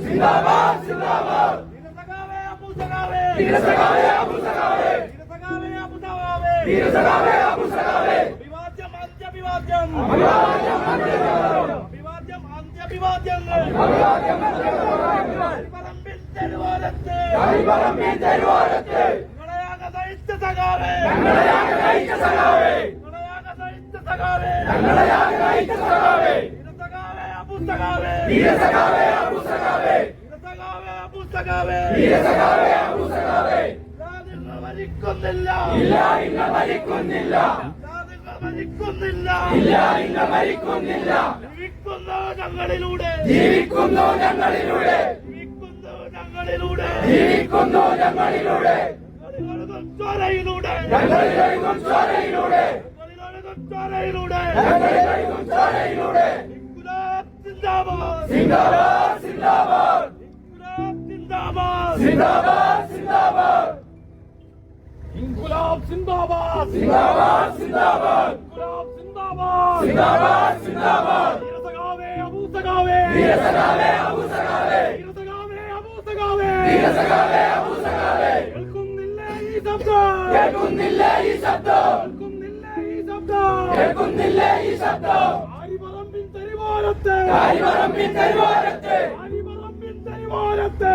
जिंदाबाद जिंदाबाद वीर सगावे अबू सगावे वीर सगावे अबू सगावे वीर सगावे अबू सगावे वीर सगावे अबू सगावे विवाद्यम अंत्य विवाद्यम विवाद्यम अंत्य विवाद्यम विवाद्यम अंत्य विवाद्यम विवाद्यम अंत्य विवाद्यम परमबीर തെരുവാലത്തെ ഹരിപരമീ തെരുവാലത്തെ ഞങ്ങളെയാക ദൈത്യ സഖാവേ ഞങ്ങളെയാക ദൈത്യ സഖാവേ ഞങ്ങളെയാക ദൈത്യ സഖാവേ ഞങ്ങളെയാക ദൈത്യ സഖാവേ പുസ്തകാവേ. വീര സഖാവേ ആ പുസ്തകാവേ വീര സഖാവേ ആ പുസ്തകാവേ. മരിക്കുന്നില്ല ഇല്ല മരിക്കുന്നില്ല. മരിക്കുന്നില്ല മരിക്കുന്നില്ല. ജീവിക്കുന്നോ ഞങ്ങളിലൂടെ ജീവിക്കുന്നോ ഞങ്ങളിലൂടെ ജീവിക്കുന്നോ ഞങ്ങളിലൂടെ ജീവിക്കുന്നോ ഞങ്ങളിലൂടെ ചോരയിലൂടെ. ഞങ്ങളിലൂടെ ചോരയിലൂടെ. ഞങ്ങളിലൂടെ ഇൻകുലാബ് സിന്ദാബാദ് സിന്ദാബാദ് സിന്ദാബാദ് ഇൻകുലാബ് സിന്ദാബാദ് സിന്ദാബാദ് സിന്ദാബാദ് സിന്ദാബാദ് സിന്ദാബാദ് സിന്ദാബാദ് വീരസഖാവേ വീരസഖാവേ അബൂസഖാവേ വീരസഖാവേ അബൂസഖാവേ വീരസഖാവേ അബൂസഖാവേ കേൾക്കുന്നില്ല ഈ ശബ്ദം കേൾക്കുന്നില്ല ഈ ശബ്ദം കേൾക്കുന്നില്ല ഈ ശബ്ദം കേൾക്കുന്നില്ല ഈ ശബ്ദം. തെരുവോരത്ത് കാരിപറമ്പിൻ തെരുവോരത്ത് ആരിപറമ്പിൻ തെരുവോരത്ത്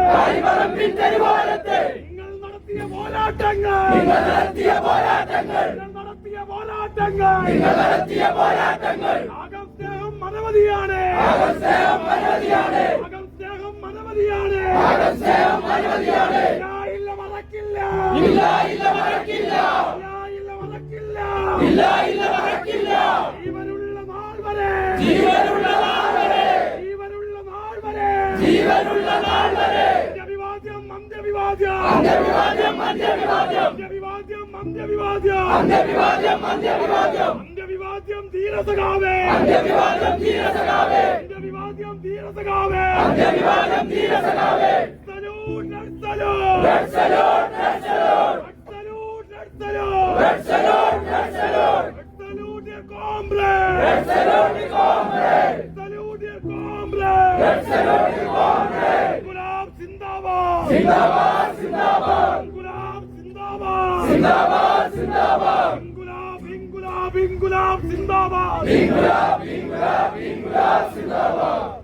തെരുവോരത്ത് നിങ്ങൾ നടത്തിയ പോരാട്ടങ്ങൾ. നിങ്ങൾ നടത്തിയ പോരാട്ടങ്ങൾ. നിങ്ങൾ നടത്തിയ പോരാട്ടങ്ങൾ. നിങ്ങൾ നടത്തിയ പോരാട്ടങ്ങൾ. അകം സ്നേഹം അനവധിയാണ് ആകം സ്നേഹം അനവധിയാണ് അകം സ്നേഹം അനവധിയാണ് ആകം സ്നേഹം അനവധിയാണ് ഇല്ല, ഇല്ല മറക്കില്ല ഇല്ല ഇല്ല മറക്കില്ല ഇല്ല, ഇല്ല മറക്കില്ല ഇല്ല ഇല്ല മറക്കില്ല ജീവനുള്ള നാൾ വരെ ജീവനുള്ള നാൾ വരെ ജീവനുള്ള നാൾ വരെ ജീവനുള്ള നാൾ വരെ. അന്ധവിവാദ്യം അന്ത്യവിവാദ്യം അന്ധവിവാദ്യം അന്ത്യവിവാദ്യം അന്ധവിവാദ്യം അന്ത്യവിവാദ്യം അന്ത്യവിവാദ്യം അന്ത്യവിവാദ്യം ധീരസഖാവേ. അന്ത്യവിവാദ്യം ധീരസഖാവേ. അന്ത്യവിവാദ്യം ധീരസഖാവേ. അന്ത്യവിവാദ്യം ധീരസഖാവേ. Salute salute salute salute salute red salute salute comrade red salute comrade salute Ghulam സിന്ദാബാദ്. സിന്ദാബാദ് സിന്ദാബാദ് ഗുലാം സിന്ദാബാദ് സിന്ദാബാദ് സിന്ദാബാദ് ഗുലാം ഗുലാം ഗുലാം സിന്ദാബാദ്. ഗുലാം ഗുലാം ഗുലാം സിന്ദാബാദ്.